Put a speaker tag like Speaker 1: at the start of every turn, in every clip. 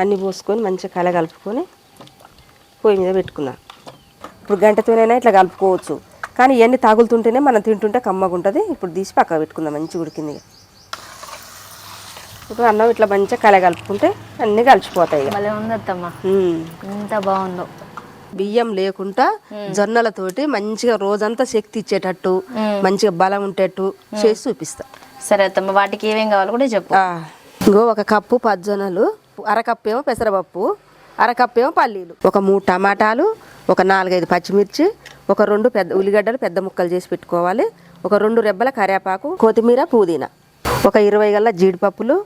Speaker 1: అన్నీ పోసుకొని మంచిగా కల కలుపుకొని పొయ్యి మీద పెట్టుకున్నా. ఇప్పుడు గంటతోనైనా ఇట్లా కలుపుకోవచ్చు. కానీ ఇవన్నీ తగులుతుంటేనే మనం తింటుంటే కమ్మగా ఉంటుంది. ఇప్పుడు తీసి పక్కన పెట్టుకుందాం మంచిగా ఉడికింది. ఇప్పుడు అన్నం ఇట్లా మంచిగా కల కలుపుకుంటే అన్నీ కలిసిపోతాయి.
Speaker 2: ఎంత బాగుందో.
Speaker 1: బియ్యం లేకుండా జొన్నలతోటి మంచిగా రోజంతా శక్తి ఇచ్చేటట్టు మంచిగా బలం ఉండేటట్టు చేసి చూపిస్తా.
Speaker 2: సరే అత్తమ్మ వాటికి ఏమేం కావాలో కూడా చెప్పు.
Speaker 1: ఇంకో ఒక కప్పు పజ్జొన్నలు అరకప్పు ఏమో పెసరపప్పు అరకప్పు ఏమో పల్లీలు. ఒక మూడు టమాటాలు ఒక నాలుగైదు పచ్చిమిర్చి ఒక రెండు పెద్ద ఉల్లిగడ్డలు పెద్ద ముక్కలు చేసి పెట్టుకోవాలి. ఒక రెండు రెబ్బల కరివేపాకు కొత్తిమీర పుదీనా. ఒక ఇరవై గల్ల జీడిపప్పులు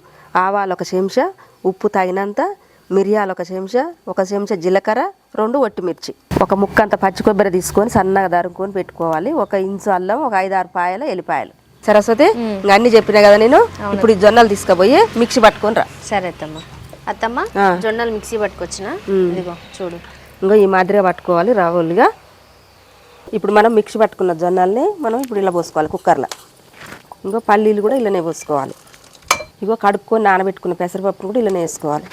Speaker 1: ఆవాలు ఒక చెంచా ఉప్పు తగినంత మిరియాలు ఒక చెంచా ఒక చెంచా జీలకర్ర రెండు ఒట్టిమిర్చి ఒక ముక్క అంత పచ్చి కొబ్బరి తీసుకొని సన్నగా దరుముకొని పెట్టుకోవాలి. ఒక ఇంచు అల్లం ఒక ఐదు ఆరు పాయలు ఎల్లిపాయలు. సరస్వతి ఇంకా అన్ని చెప్పినా కదా నేను? ఇప్పుడు ఈ జొన్నలు తీసుకుపోయి మిక్సీ పట్టుకొని రా.
Speaker 2: సరే అత్తమ్మ. అత్తమ్మ. జొన్నలు మిక్సీ పట్టుకొచ్చిన. ఇదిగో చూడు.
Speaker 1: ఇంకో ఈ మాదిరిగా పట్టుకోవాలి రావులుగా. ఇప్పుడు మనం మిక్సీ పట్టుకున్న జొన్నల్ని మనం ఇప్పుడు ఇలా పోసుకోవాలి కుక్కర్లో. ఇంకో పల్లీలు కూడా ఇలానే పోసుకోవాలి. ఇగో కడుక్కొని నానబెట్టుకున్న పెసరపప్పును కూడా ఇలానే వేసుకోవాలి.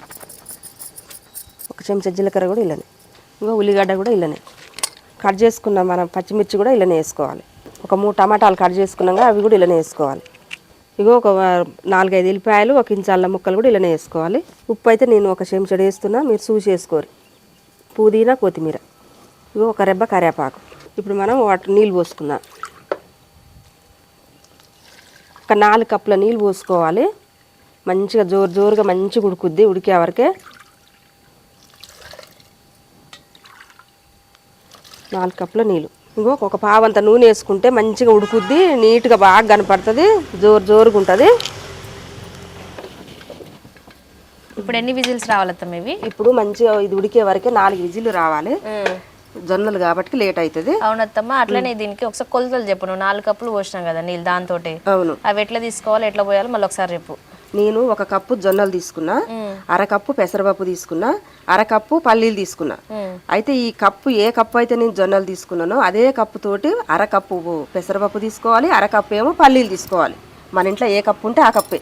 Speaker 1: ఒక చెంచా జీలకర్ర కూడా ఇలానే. ఇంకో ఉల్లిగడ్డ కూడా ఇలానే. కట్ చేసుకున్న మనం పచ్చిమిర్చి కూడా ఇలానే వేసుకోవాలి. ఒక మూడు టమాటాలు కట్ చేసుకున్నాక అవి కూడా ఇలానే వేసుకోవాలి. ఇగో ఒక నాలుగైదు ఎల్లిపాయలు ఒక ఇంచు అల్లం ముక్కలు కూడా ఇలానే వేసుకోవాలి. ఉప్పు అయితే నేను ఒక చెంచడు వేస్తున్నా మీరు చూసి వేసుకోరు పుదీనా కొత్తిమీర. ఇగో ఒక రెబ్బ కరివేపాకు. ఇప్పుడు మనం వాటర్ నీళ్ళు పోసుకుందాం. ఒక నాలుగు కప్పుల నీళ్ళు పోసుకోవాలి. మంచిగా జోరు జోరుగా మంచిగా ఉడుకుద్ది ఉడికే వరకే. నాలుగు కప్పుల నీళ్ళు. ఇంకో ఒక పావంత నూనె వేసుకుంటే మంచిగా ఉడుకుద్ది నీట్గా బాగా కనపడుతుంది జోరు జోరుగా ఉంటుంది.
Speaker 2: ఇప్పుడు ఎన్ని విజిల్స్ రావాలి ఇవి
Speaker 1: ఇప్పుడు మంచిగా ఇది ఉడికే వరకే నాలుగు విజిల్లు రావాలి. జొన్నలు కాబట్టి లేట్ అవుతుంది
Speaker 2: అవునత్తమ్మ అట్లనే దీనికి ఒకసారి కొలతలు చెప్పు నువ్వు నాలుగు కప్పులు పోసినాం కదా నీళ్ళు దాంతో
Speaker 1: అవును.
Speaker 2: అవి ఎట్లా తీసుకోవాలి ఎట్లా పోయాలో మళ్ళీ ఒకసారి చెప్పు.
Speaker 1: నేను ఒక కప్పు జొన్నలు తీసుకున్నా అరకప్పు పెసరపప్పు తీసుకున్నా అరకప్పు పల్లీలు తీసుకున్నా. అయితే ఈ కప్పు ఏ కప్పు అయితే నేను జొన్నలు తీసుకున్నానో అదే కప్పు తోటి అరకప్పు పెసరపప్పు తీసుకోవాలి అరకప్పు ఏమో పల్లీలు తీసుకోవాలి. మన ఇంట్లో ఏ కప్పు ఉంటే ఆ కప్పే.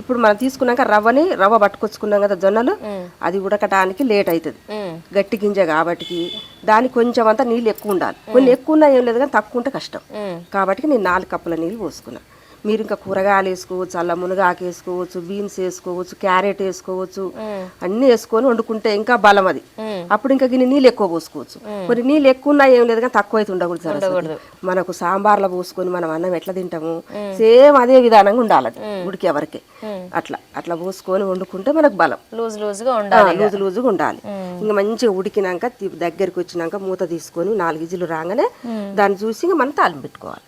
Speaker 1: ఇప్పుడు మనం తీసుకున్నాక రవ్వని రవ్వ పట్టుకొచ్చుకున్నాం కదా జొన్నలు అది ఉడకటానికి లేట్ అవుతుంది. గట్టి గింజ కాబట్టి దానికి కొంచెం అంతా నీళ్ళు ఎక్కువ ఉండాలి. కొన్ని ఎక్కువ ఉన్నా ఏం లేదు కానీ తక్కువ ఉంటే కష్టం. కాబట్టి నేను నాలుగు కప్పుల నీళ్ళు పోసుకున్నా. మీరు ఇంకా కూరగాయలు వేసుకోవచ్చు అల్ల మునగాకు వేసుకోవచ్చు బీన్స్ వేసుకోవచ్చు క్యారెట్ వేసుకోవచ్చు అన్నీ వేసుకొని వండుకుంటే ఇంకా బలం అది. అప్పుడు ఇంకా గిన్ని నీళ్ళు ఎక్కువ పోసుకోవచ్చు. కొన్ని నీళ్ళు ఎక్కువ ఉన్నా ఏం లేదు కానీ తక్కువ అయితే ఉండకూడదు. మనకు సాంబార్లో పోసుకొని మనం అన్నం ఎట్లా తింటాము? సేమ్ అదే విధానంగా ఉండాలి ఉడికే వరకే అట్లా అట్లా పోసుకొని వండుకుంటే మనకు బలం.
Speaker 2: లూజ్ లూజ్గా ఉండాలి
Speaker 1: లూజు లూజుగా ఉండాలి. ఇంకా మంచిగా ఉడికినాక దగ్గరికి వచ్చినాక మూత తీసుకొని నాలుగు ఇజులు రాగానే దాన్ని చూసి ఇంకా మనం తాలింపు పెట్టుకోవాలి.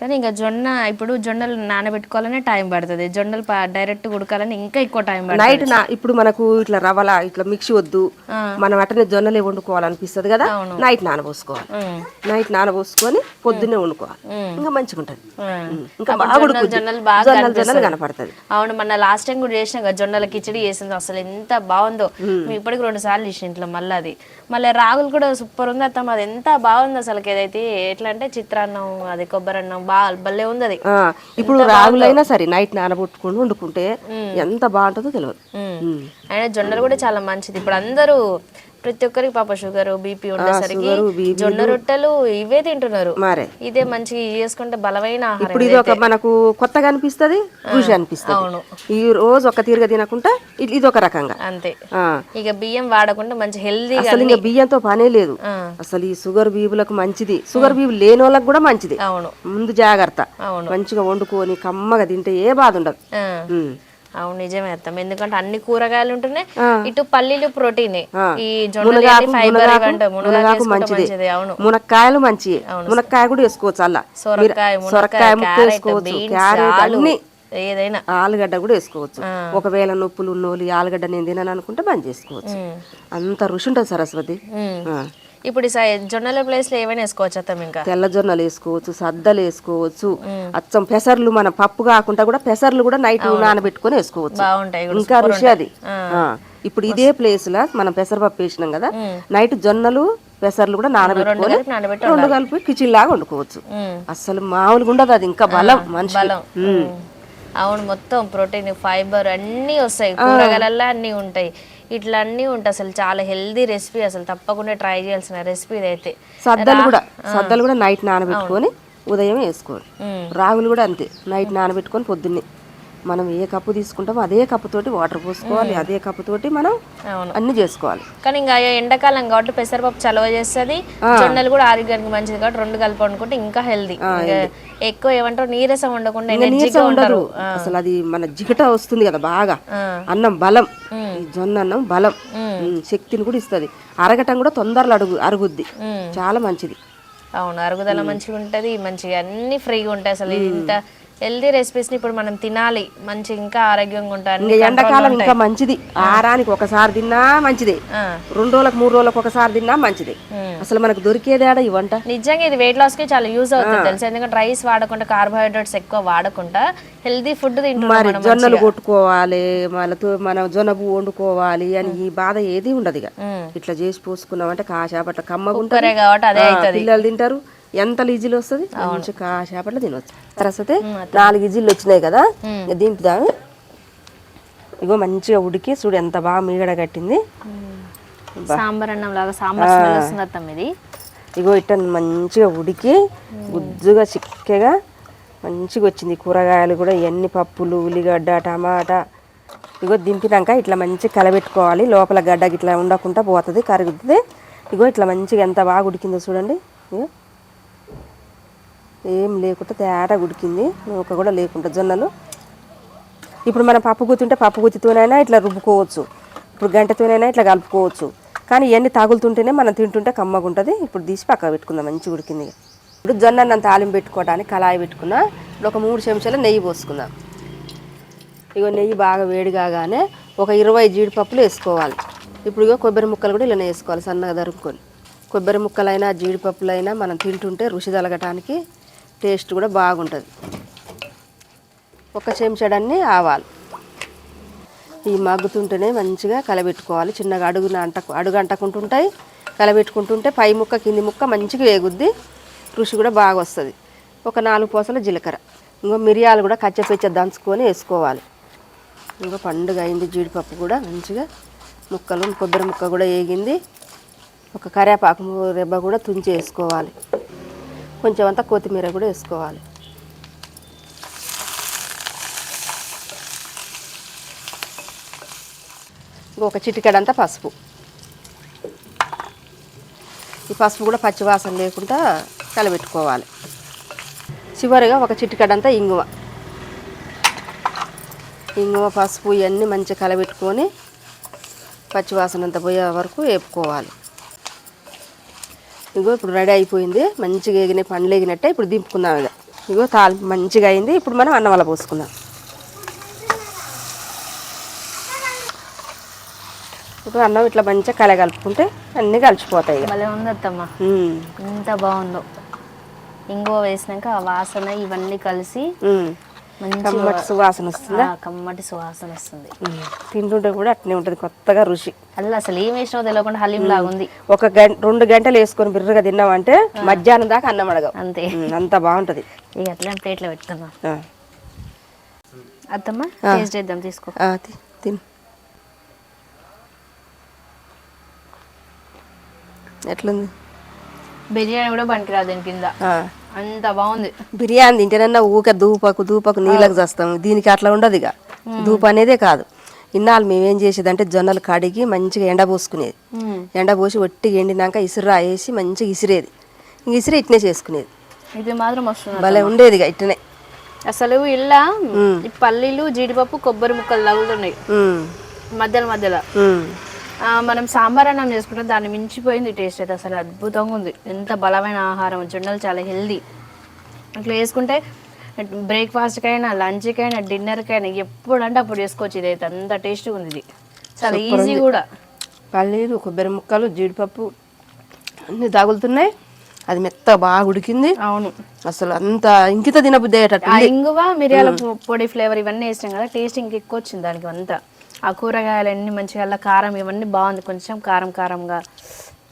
Speaker 2: కానీ ఇంకా జొన్న ఇప్పుడు జొన్నలు నానబెట్టుకోవాలనే టైం పడుతుంది. జొన్నలు డైరెక్ట్ ఉడకాలని ఇంకా ఎక్కువ టైం పడుతుంది.
Speaker 1: నైట్ నా ఇప్పుడు మనకు ఇట్లా రవ్వల ఇట్లా మిక్సీ వద్దు. మనం అట్టనే జొన్నలే వండుకోవాలనిపిస్తుంది కదా. నైట్ నానబోసుకోవాలి. నైట్ నానబోసుకొని పొద్దున్నే వండుకోవాలి. ఇంకా మంచిగా ఉంటుంది. ఇంకా బాగా
Speaker 2: జొన్నలు బాగా
Speaker 1: జొన్నలు. కనపడుతుంది.
Speaker 2: అవును మొన్న లాస్ట్ టైం కూడా చేసినాం కదా జొన్నల కిచడి చేసింది. అసలు ఎంత బాగుందో. మేము. ఇప్పటికి రెండు సార్లు చేసిన ఇంట్లో మళ్ళీ అది. మళ్ళీ రాగులు కూడా సూపర్ ఉంది అత్తమ్మ. అది ఎంత బాగుంది అసలు ఏదైతే ఎట్లా అంటే చిత్రాన్నం అది కొబ్బరి అన్నం బాగా భలే ఉంది అది
Speaker 1: ఆ, ఇప్పుడు రాగులైనా సరే నైట్ నానబొట్టుకొని వండుకుంటే ఎంత బాగుంటుందో తెలియదు.
Speaker 2: అయినా జొన్నలు కూడా చాలా మంచిది. ఇప్పుడు అందరూ ప్రతి ఒక్కరికి పాప షుగర్ బీపీ ఉండేసరికి. జొన్న రొట్టెలు ఇవే తింటున్నారు.
Speaker 1: మరే.
Speaker 2: ఇదే మంచి చేసుకుంటే బలమైన
Speaker 1: ఇప్పుడు ఇది ఒక మనకు కొత్తగా అనిపిస్తుంది రుచి అనిపిస్తుంది.
Speaker 2: అవును.
Speaker 1: ఈ రోజు ఒక తీరుగా తినకుండా ఇది ఒక రకంగా.
Speaker 2: అంతే. ఇక బియ్యం వాడకుండా మంచి హెల్దీగా
Speaker 1: అసలు ఇంకా బియ్యంతో పనే లేదు. అసలు ఈ షుగర్ బీబులకు మంచిది. షుగర్ బీబు లేని వాళ్ళకి కూడా మంచిది.
Speaker 2: అవును.
Speaker 1: ముందు జాగ్రత్త.
Speaker 2: అవును.
Speaker 1: మంచిగా వండుకొని కమ్మగా తింటే ఏ బాధ ఉండదు.
Speaker 2: అవును నిజమే అర్థం ఎందుకంటే అన్ని కూరగాయలు ఉంటున్నాయి ఇటు పల్లీలు ప్రోటీన్. ఈ
Speaker 1: మునగాకు మంచిది.
Speaker 2: అవును.
Speaker 1: మునక్కాయలు మంచి మునక్కాయ కూడా వేసుకోవచ్చు అలా.
Speaker 2: సొరకాయ
Speaker 1: సొరకాయ వేసుకోవచ్చు క్యారెట్ అన్ని.
Speaker 2: ఏదైనా.
Speaker 1: ఆలుగడ్డ కూడా వేసుకోవచ్చు. ఒకవేళ నొప్పులు ఉన్నోళ్ళు ఆలుగడ్డ నేను తినను అనుకుంటే బంద్ చేసుకోవచ్చు. అంత రుచి ఉంటుంది సరస్వతి.
Speaker 2: ఇప్పుడు జొన్నల ప్లేస్లో ఏమైనా వేసుకోవచ్చు అత్తం ఇంకా?
Speaker 1: తెల్ల జొన్నలు వేసుకోవచ్చు సద్దలు వేసుకోవచ్చు అచ్చం పెసర్లు మన పప్పు కాకుండా కూడా పెసర్లు కూడా నైట్ నానబెట్టుకొని వేసుకోవచ్చు.
Speaker 2: బాగుంటాయి.
Speaker 1: ఇంకా రుచి అది. ఇప్పుడు ఇదే ప్లేస్ లా మనం పెసరపప్పు వేసినాం కదా నైట్ జొన్నలు పెసర్లు కూడా నానబెట్టుకొని రెండు కలిపి కిచిన్ లాగా వండుకోవచ్చు. అసలు మామూలుగా ఉండదు అది ఇంకా బలం మనిషి.
Speaker 2: అవును మొత్తం ప్రోటీన్ ఫైబర్ అన్నీ వస్తాయి. కూరగాయలల్లో అన్నీ ఉంటాయి. ఇట్లా అన్నీ ఉంటాయి అసలు చాలా హెల్దీ రెసిపీ అసలు తప్పకుండా ట్రై చేయాల్సిన రెసిపీ ఇదైతే
Speaker 1: సద్దలు కూడా సద్దలు కూడా నైట్ నానబెట్టుకొని ఉదయం వేసుకోవాలి. రాగులు కూడా అంతే నైట్ నానబెట్టుకొని పొద్దున్నే. మనం ఏ కప్పు తీసుకుంటామో అదే కప్పుతోటి వాటర్ పోసుకోవాలి అదే కప్పుతోటి మనం అన్ని చేసుకోవాలి.
Speaker 2: కానీ ఇంకా ఎండాకాలం కాబట్టి పెసరపప్పు చలవ చేస్తుంది జొన్నలు కూడా ఆరోగ్యానికి మంచిది కాబట్టి రెండు కలిపి వండుకుంటే ఇంకా హెల్దీ. ఎక్కువ ఏమంటారు నీరసం ఉండకుండా
Speaker 1: నీరసం అసలు అది మన జిగట వస్తుంది కదా బాగా. అన్నం బలం. జొన్న అన్నం బలం. శక్తిని కూడా ఇస్తుంది. అరగటం కూడా తొందరలో అడుగు అరుగుద్ది. చాలా మంచిది.
Speaker 2: అవును అరుగుదల మంచిగా ఉంటది మంచిగా అన్ని ఫ్రీగా ఉంటాయి అసలు ఇంత హెల్దీ రెసిపీస్ని ఇప్పుడు మనం తినాలి. మంచి ఇంకా ఆరోగ్యంగా ఉంటాయి
Speaker 1: ఎండాకాలం ఇంకా మంచిది. ఆరానికి ఒకసారి తిన్నా మంచిదే. రెండు రోజులకు మూడు రోజులకు ఒకసారి తిన్నా మంచిదే. అసలు మనకు దొరికేదేడా ఈ వంట?
Speaker 2: నిజంగా ఇది వెయిట్ లాస్కి చాలా యూజ్ అవుతుంది తెలుసు? ఎందుకంటే రైస్ వాడకుండా కార్బోహైడ్రేట్స్ ఎక్కువ వాడకుండా హెల్దీ ఫుడ్
Speaker 1: మరి జొన్నలు కొట్టుకోవాలి మళ్ళీ మనం జొన్న పువ్వు వండుకోవాలి అని ఈ బాధ ఏది ఉండదు. ఇట్లా చేసి పోసుకున్నామంటే కాసేపట్ల కమ్మగా ఉంటుంది
Speaker 2: కుక్కరే కాబట్టి అదే
Speaker 1: ఆ,
Speaker 2: అవుతుంది.
Speaker 1: పిల్లలు తింటారు. ఎంత ఈజీలు వస్తుంది? మంచి కాసేపట్లో తినవచ్చు తర్వాత నాలుగు ఇజీలు వచ్చినాయి కదా ఇక దింపుదాము ఇగో మంచిగా ఉడికి చూడు ఎంత బాగా మీగడ కట్టింది.
Speaker 2: సాంబార్ అన్నం లాగా సాంబార్ ఇది.
Speaker 1: ఇగో ఇట్ట మంచిగా ఉడికి గుజ్జుగా చిక్కగా మంచిగా వచ్చింది. కూరగాయలు కూడా ఇవన్నీ పప్పులు ఉల్లిగడ్డ టమాటా ఇగో దింపినాక ఇట్లా మంచిగా కలబెట్టుకోవాలి. లోపల గడ్డ ఇట్లా ఉండకుండా పోతుంది కరుగుతుంది ఇగో ఇట్లా మంచిగా ఎంత బాగా ఉడికిందో చూడండి. ఇగో. ఏం లేకుండా తేట ఉడికింది. నూక కూడా లేకుండా జొన్నలు. ఇప్పుడు మనం పప్పు గుత్తుంటే పప్పు గుత్తితోనైనా ఇట్లా రుబ్బుకోవచ్చు. ఇప్పుడు గంటతోనైనా ఇట్లా కలుపుకోవచ్చు. కానీ ఇవన్నీ తాగులుతుంటేనే మనం తింటుంటే కమ్మగా ఉంటుంది. ఇప్పుడు తీసి పక్కకు పెట్టుకుందాం. మంచిగా ఉడికింది. ఇక. ఇప్పుడు జొన్న అన్నం తాలింపు పెట్టుకోవడానికి కళాయి పెట్టుకున్నా. ఇప్పుడు ఒక మూడు చెంచాల నెయ్యి పోసుకుందాం. ఇగో నెయ్యి బాగా వేడి కాగానే ఒక ఇరవై జీడిపప్పులు వేసుకోవాలి. ఇప్పుడు ఇగో కొబ్బరి ముక్కలు కూడా ఇలానే వేసుకోవాలి సన్నగా దరుపుకొని కొబ్బరి ముక్కలైనా జీడిపప్పులైనా మనం తింటుంటే రుచి తలగటానికి టేస్ట్ కూడా బాగుంటుంది. ఒక చెంచాడన్ని ఆవాలు. ఈ మగ్గుతుంటేనే మంచిగా కలబెట్టుకోవాలి. చిన్నగా అడుగున అంట అడుగు అంటకుంటుంటాయి. కలబెట్టుకుంటుంటే పై ముక్క కింది ముక్క మంచిగా వేగుద్ది. రుచి కూడా బాగా వస్తుంది ఒక నాలుగు పూసల జీలకర్ర. ఇంకో మిరియాలు కూడా కచ్చపెచ్చ దంచుకొని వేసుకోవాలి. ఇంకో పండుగ అయింది. జీడిపప్పు కూడా మంచిగా ముక్కలు కొబ్బరి ముక్క కూడా వేగింది. ఒక కరివేపాకు రెబ్బ కూడా తుంచి వేసుకోవాలి కొంచెం అంతా కొత్తిమీర కూడా వేసుకోవాలి. ఒక చిటికెడంతా పసుపు. ఈ పసుపు కూడా పచ్చివాసన లేకుండా కలబెట్టుకోవాలి. చివరిగా ఒక చిటికెడంతా ఇంగువ. ఇంగువ పసుపు ఇవన్నీ మంచిగా కలబెట్టుకొని పచ్చివాసన అంతా పోయే వరకు వేపుకోవాలి. ఇగో ఇప్పుడు రెడీ అయిపోయింది. మంచిగా ఎగిన పండ్లు ఎగినట్టే ఇప్పుడు దింపుకుందాం ఇక ఇగో తాలింపు మంచిగా అయింది. ఇప్పుడు మనం అన్నం వల్ల పోసుకుందాం. ఇప్పుడు అన్నం ఇట్లా మంచిగా కలగలుపుకుంటే అన్నీ కలిసిపోతాయి ఇక
Speaker 2: భలే ఎంత బాగుందో. ఇంగువ వేసినాక ఆ వాసన ఇవన్నీ కలిసి
Speaker 1: కమ్మటి సువాసన వస్తుంది?
Speaker 2: కమ్మటి సువాసన వస్తుంది.
Speaker 1: తింటుంటే కూడా అట్నే ఉంటుంది కొత్తగా రుచి.
Speaker 2: అల్ల అసలు ఏం వేసినావో తెలియకుండా హలీం లాగా ఉంది
Speaker 1: ఒక గంట రెండు గంటలు వేసుకొని బిర్రగా తిన్నామంటే మధ్యాహ్నం దాకా అన్నం అడగవు.
Speaker 2: అంతే.
Speaker 1: అంత బాగుంటుంది.
Speaker 2: ఇక అట్లా ప్లేట్లో పెట్టుకుందాం. అత్తమ్మ టేస్ట్ చేద్దాం తీసుకో.
Speaker 1: తిను. ఎట్లుంది?
Speaker 2: బిర్యానీ కూడా పనికిరాదు దీని కింద. అంత బాగుంది.
Speaker 1: బిర్యానీ తింటేనన్నా ఊక దూపకు దూపకు నీళ్ళకు చేస్తాం దీనికి అట్లా ఉండదు ఇక. దూప అనేదే కాదు. ఇన్నాళ్ళు మేమేం చేసేదంటే జొన్నలు కడిగి మంచిగా ఎండబోసుకునేది. ఎండబోసి ఒట్టి ఎండినాక ఇసురా వేసి మంచిగా ఇసిరేది. ఇంక ఇసిరి ఇట్నే చేసుకునేది.
Speaker 2: ఇది మాత్రం వస్తుంది
Speaker 1: భలే ఉండేది ఇక ఇట్లనే
Speaker 2: అసలు ఇలా పల్లీలు జీడిపప్పు కొబ్బరి ముక్కలు తగులుతున్నాయి. మధ్యలో మధ్యలో. మనం సాంబార్ అన్నం చేసుకుంటే దాన్ని మించిపోయింది టేస్ట్ అయితే అసలు అద్భుతంగా ఉంది. ఎంత బలమైన ఆహారం జొన్నలు చాలా హెల్దీ. అట్లా వేసుకుంటే బ్రేక్ఫాస్ట్కైనా లంచ్కైనా డిన్నర్కైనా ఎప్పుడంటే అప్పుడు చేసుకోవచ్చు ఇది అయితే అంత టేస్ట్గా ఉంది ఇది. చాలా ఈజీ కూడా.
Speaker 1: పల్లీలు కొబ్బరి ముక్కలు జీడిపప్పు అన్నీ తగులుతున్నాయి. అది మెత్తగా బాగా ఉడికింది.
Speaker 2: అవును.
Speaker 1: అసలు అంత ఇంకిత తినబుద్ధి అయ్యేటట్టు
Speaker 2: ఇంగువ మిరియాల పొడి ఫ్లేవర్ ఇవన్నీ వేసినాం కదా టేస్ట్ ఇంక ఎక్కువ వచ్చింది దానికి అంతా ఆ కూరగాయలు అన్ని మంచిగా అలా కారం ఇవన్నీ బాగుంది. కొంచెం కారం కారంగా.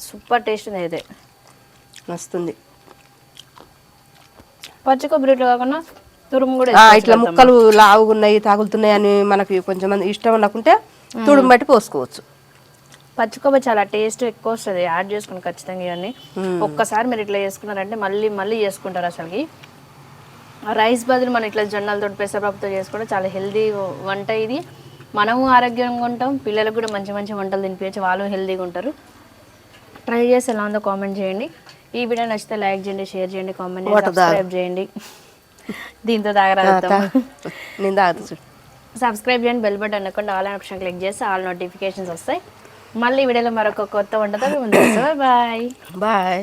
Speaker 2: సూపర్ టేస్ట్ ఉంది అయితే
Speaker 1: వస్తుంది
Speaker 2: పచ్చి కొబ్బరి ఇట్లా కాకుండా తురుము కూడా
Speaker 1: ఇట్లా. ముక్కలు లావుగున్నాయి తాగులుతున్నాయి అని మనకి కొంచెం మంది ఇష్టం అనుకుంటే తుడుము బట్టి పోసుకోవచ్చు.
Speaker 2: పచ్చి కొబ్బరి చాలా టేస్ట్ ఎక్కువ వస్తుంది. యాడ్ చేసుకుని ఖచ్చితంగా ఇవన్నీ. ఒక్కసారి మీరు ఇట్లా చేసుకున్నారంటే మళ్ళీ మళ్ళీ చేసుకుంటారు అసలుకి. రైస్ బదులు మనం ఇట్లా జొన్నలతో పెసరపప్పుతో చేసుకుంటే చాలా హెల్దీ వంట ఇది. మనము ఆరోగ్యంగా ఉంటాం పిల్లలకు కూడా మంచి మంచి వంటలు తినిపించచ్చు వాళ్ళు హెల్దీగా ఉంటారు. ట్రై చేసి ఎలా ఉందో కామెంట్ చేయండి. ఈ వీడియో నచ్చితే లైక్ చేయండి షేర్ చేయండి కామెంట్ చేయండి సబ్స్క్రైబ్ చేయండి. దీంతో తాగరాదు.
Speaker 1: నేను తాగుతా చూడు.
Speaker 2: సబ్స్క్రైబ్ చేయండి బెల్ బటన్ అనకుండా ఆల్ ఆప్షన్ క్లిక్ చేస్తే ఆల్ నోటిఫికేషన్స్ వస్తాయి. మళ్ళీ వీడియోలో మరొక కొత్త వంటతో బాయ్
Speaker 1: బాయ్